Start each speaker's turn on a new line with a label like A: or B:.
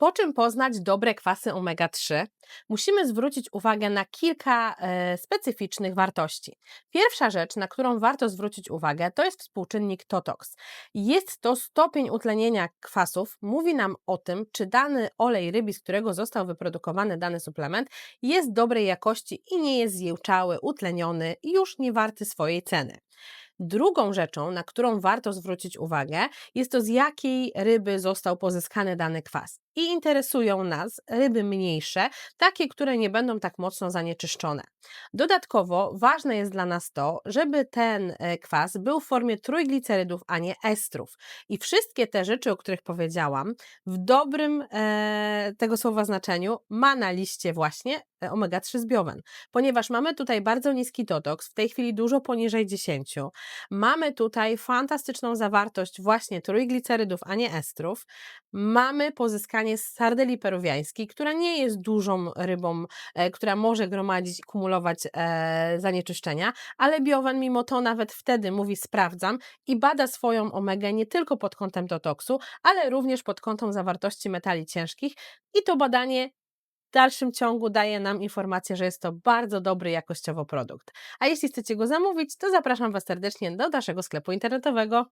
A: Po czym poznać dobre kwasy omega-3? Musimy zwrócić uwagę na kilka e, specyficznych wartości. Pierwsza rzecz, na którą warto zwrócić uwagę, to jest współczynnik TOTOX. Jest to stopień utlenienia kwasów, mówi nam o tym, czy dany olej rybi, z którego został wyprodukowany dany suplement, jest dobrej jakości i nie jest zjełczały, utleniony i już nie warty swojej ceny. Drugą rzeczą, na którą warto zwrócić uwagę, jest to z jakiej ryby został pozyskany dany kwas. I interesują nas ryby mniejsze, takie, które nie będą tak mocno zanieczyszczone. Dodatkowo ważne jest dla nas to, żeby ten e, kwas był w formie trójglicerydów, a nie estrów. I wszystkie te rzeczy, o których powiedziałam, w dobrym e, tego słowa znaczeniu ma na liście właśnie omega-3 z biowen, ponieważ mamy tutaj bardzo niski totoks, w tej chwili dużo poniżej 10. Mamy tutaj fantastyczną zawartość właśnie trójglicerydów, a nie estrów. Mamy pozyskanie sardeli peruwiańskiej, która nie jest dużą rybą, e, która może gromadzić i kumulować e, zanieczyszczenia, ale biowen mimo to nawet wtedy mówi sprawdzam i bada swoją omegę nie tylko pod kątem totoksu, ale również pod kątem zawartości metali ciężkich i to badanie w dalszym ciągu daje nam informację, że jest to bardzo dobry jakościowo produkt. A jeśli chcecie go zamówić, to zapraszam Was serdecznie do naszego sklepu internetowego.